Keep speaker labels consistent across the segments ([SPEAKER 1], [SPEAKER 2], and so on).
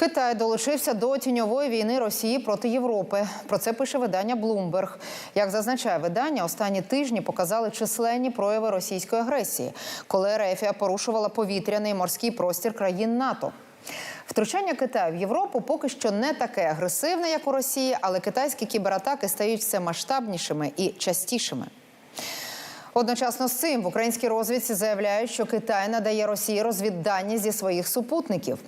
[SPEAKER 1] Китай долучився до тіньової війни Росії проти Європи. Про це пише видання Bloomberg. Як зазначає видання, останні тижні показали численні прояви російської агресії, коли Ерефія порушувала повітряний і морський простір країн НАТО. Втручання Китаю в Європу поки що не таке агресивне, як у Росії, але китайські кібератаки стають все масштабнішими і частішими. Одночасно з цим в українській розвідці заявляють, що Китай надає Росії розвіддані зі своїх супутників.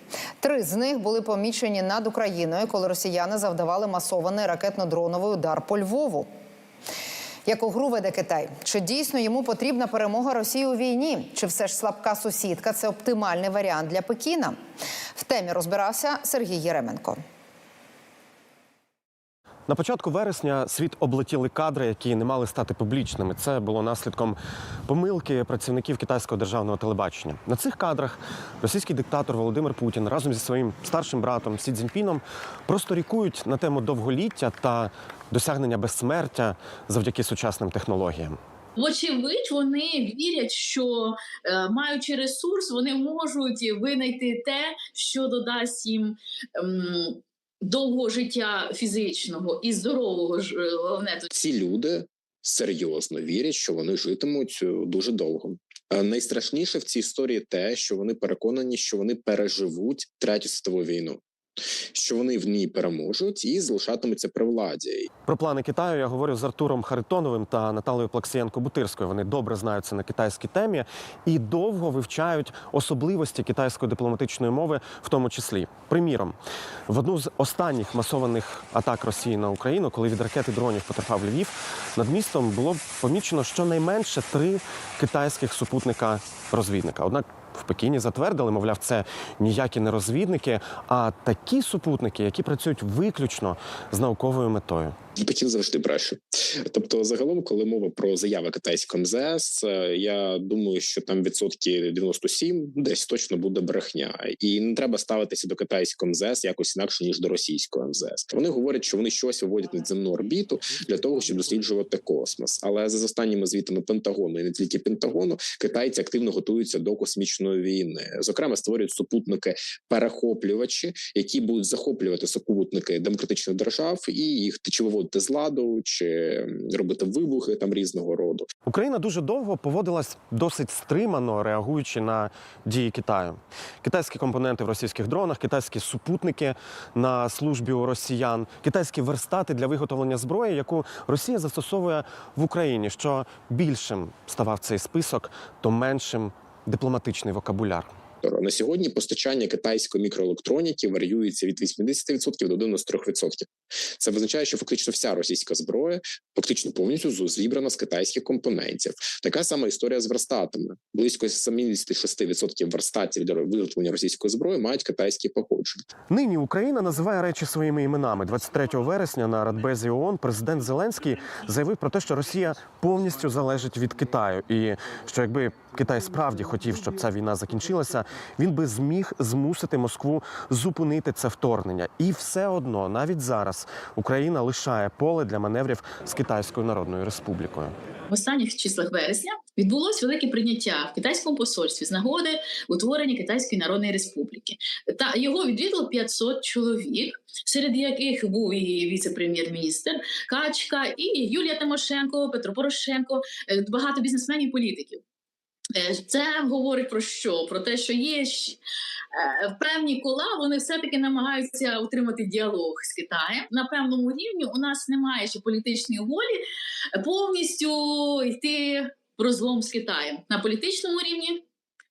[SPEAKER 1] Три з них були помічені над Україною, коли росіяни завдавали масований ракетно-дроновий удар по Львову. Яку гру веде Китай? Чи дійсно йому потрібна перемога Росії у війні? Чи все ж слабка сусідка це оптимальний варіант для Пекіна? В темі розбирався Сергій Єременко.
[SPEAKER 2] На початку вересня світ облетіли кадри, які не мали стати публічними. Це було наслідком помилки працівників китайського державного телебачення. На цих кадрах російський диктатор Володимир Путін разом зі своїм старшим братом Сі Цзіньпіном просто рікують на тему довголіття та досягнення безсмертя завдяки сучасним технологіям.
[SPEAKER 3] Вочевидь, вони вірять, що е, маючи ресурс, вони можуть винайти те, що додасть їм ем, довгого життя фізичного і здорового ж е, головне
[SPEAKER 4] ці люди серйозно вірять, що вони житимуть е, дуже довго. Найстрашніше в цій історії те, що вони переконані, що вони переживуть третю світову війну, що вони в ній переможуть і залишатимуться при владі.
[SPEAKER 2] Про плани Китаю я говорив з Артуром Харитоновим та Наталею Плаксієнко-Бутирською. Вони добре знаються на китайській темі і довго вивчають особливості китайської дипломатичної мови, в тому числі. Приміром, в одну з останніх масованих атак Росії на Україну, коли від ракети дронів потерпав Львів, над містом було помічено щонайменше три китайських супутника розвідника. Однак в Пекіні затвердили, мовляв, це ніякі не розвідники, а такі супутники, які працюють виключно з науковою метою.
[SPEAKER 4] Пекін завжди бреше. Тобто, загалом, коли мова про заяви китайського МЗС, е, я думаю, що там відсотки 97 десь точно буде брехня, і не треба ставитися до китайського МЗС якось інакше ніж до російського МЗС. Вони говорять, що вони щось виводять на земну орбіту для того, щоб досліджувати космос. Але за останніми звітами Пентагону і не тільки Пентагону, китайці активно готуються до космічної війни. Зокрема, створюють супутники перехоплювачі, які будуть захоплювати супутники демократичних держав і їх чи виводити з ладу, чи робити вибухи там різного роду.
[SPEAKER 2] Україна дуже довго поводилась досить стримано, реагуючи на дії Китаю. Китайські компоненти в російських дронах, китайські супутники на службі у росіян, китайські верстати для виготовлення зброї, яку Росія застосовує в Україні. Що більшим ставав цей список, то меншим дипломатичний вокабуляр.
[SPEAKER 4] На сьогодні постачання китайської мікроелектроніки варіюється від 80% до 93%. Це означає, що фактично вся російська зброя фактично повністю зібрана з китайських компонентів. Така сама історія з верстатами. Близько 76% верстатів для виготовлення російської зброї мають китайські походження.
[SPEAKER 2] Нині Україна називає речі своїми іменами. 23 вересня на Радбезі ООН президент Зеленський заявив про те, що Росія повністю залежить від Китаю, і що якби Китай справді хотів, щоб ця війна закінчилася, він би зміг змусити Москву зупинити це вторгнення. І все одно, навіть зараз, Україна лишає поле для маневрів з Китайською Народною Республікою.
[SPEAKER 3] В останніх числах вересня відбулось велике прийняття в китайському посольстві з нагоди утворення Китайської Народної Республіки. Та його відвідало 500 чоловік, серед яких був і віце-прем'єр-міністр Качка, і Юлія Тимошенко, Петро Порошенко, е, багато бізнесменів, і політиків. Е, Це говорить про що? Про те, що є е, певні кола, вони все-таки намагаються утримати діалог з Китаєм. На певному рівні у нас немає ще політичної волі повністю йти в розлом з Китаєм. На політичному рівні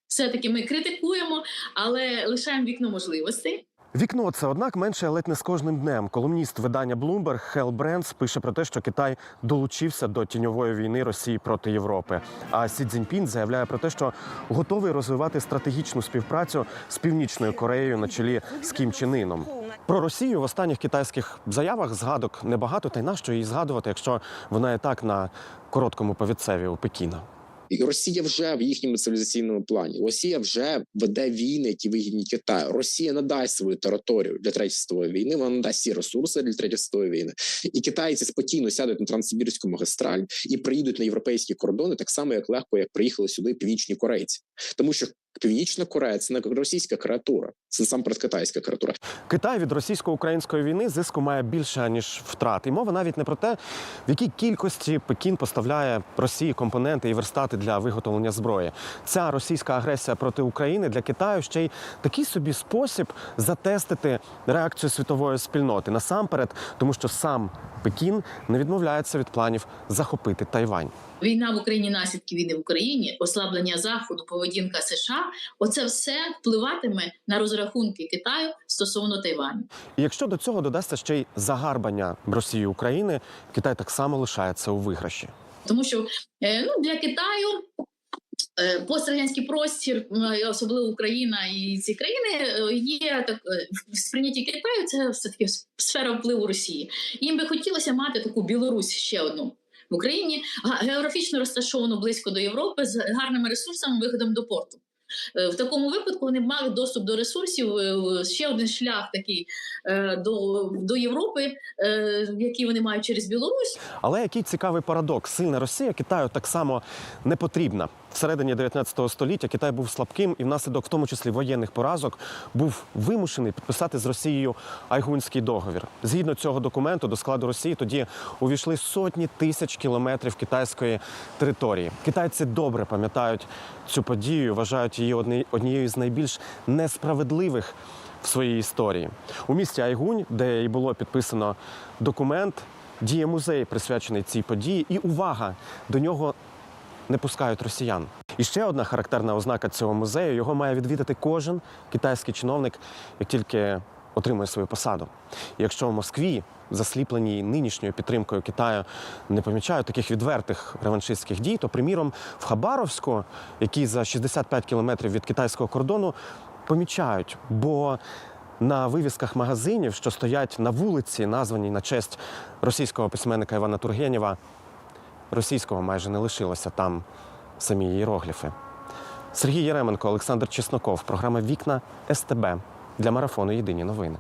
[SPEAKER 3] все-таки ми критикуємо, але лишаємо вікно можливостей.
[SPEAKER 2] Вікно це однак менше ледь не з кожним днем. Колумніст видання Bloomberg Хел Бренс пише про те, що Китай долучився до тіньової війни Росії проти Європи. А Сі Цзіньпін заявляє про те, що готовий розвивати стратегічну співпрацю з північною Кореєю на чолі з Кім Чен Іном. Про Росію в останніх китайських заявах згадок небагато, та й нащо її згадувати, якщо вона і так на короткому повідцеві у Пекіна.
[SPEAKER 4] І Росія вже в їхньому цивілізаційному плані. Росія вже веде війни, які вигідні Китаю. Росія надасть свою територію для третьої світової війни. Вона надасть всі ресурси для третьої світової війни. І китайці спокійно сядуть на транссибірську магістраль і приїдуть на європейські кордони так само, як легко, як приїхали сюди північні корейці, тому що Північна Корея це не російська креатура, це насамперед китайська креатура.
[SPEAKER 2] Китай від російсько-української війни зиску має більше ніж втрат. І мова навіть не про те, в якій кількості Пекін поставляє Росії компоненти і верстати для виготовлення зброї. Ця російська агресія проти України для Китаю ще й такий собі спосіб затестити реакцію світової спільноти насамперед, тому що сам Пекін не відмовляється від планів захопити Тайвань.
[SPEAKER 3] Війна в Україні, наслідки війни в Україні, ослаблення заходу, поведінка США оце все впливатиме на розрахунки Китаю стосовно Тайваню.
[SPEAKER 2] І якщо до цього додасться ще й загарбання Росії України, Китай так само лишається у виграші.
[SPEAKER 3] Тому що е, ну, для Китаю е, пострадянський простір, особливо Україна і ці країни, е, є так е, в сприйнятті Китаю. Це все таки сфера впливу Росії. Їм би хотілося мати таку Білорусь ще одну. В Україні географічно розташовану близько до Європи з гарними ресурсами, виходом до порту. Е, В такому випадку вони мали доступ до ресурсів. е, Ще один шлях такий е, до, до Європи, який вони мають через Білорусь.
[SPEAKER 2] Але який цікавий парадокс. Сильна Росія Китаю так само не потрібна. Всередині 19 століття Китай був слабким і внаслідок, в тому числі воєнних поразок, був вимушений підписати з Росією Айгунський договір. Згідно цього документу, до складу Росії тоді увійшли сотні тисяч кілометрів китайської території. Китайці добре пам'ятають цю подію, вважають її однією з найбільш несправедливих в своїй історії. У місті Айгунь, де і було підписано документ, діє музей, присвячений цій події, і увага до нього не пускають росіян. І ще одна характерна ознака цього музею його має відвідати кожен китайський чиновник, як тільки отримує свою посаду. І якщо в Москві, засліплені нинішньою підтримкою Китаю, не помічають таких відвертих реваншистських дій, то, приміром, в Хабаровську, який за 65 кілометрів від китайського кордону, помічають, бо на вивісках магазинів, що стоять на вулиці, названій на честь російського письменника Івана Тургенєва, російського майже не лишилося там самі іерогліфи. Сергій Єременко, Олександр Чесноков, програма Вікна СТБ для марафону Єдині новини.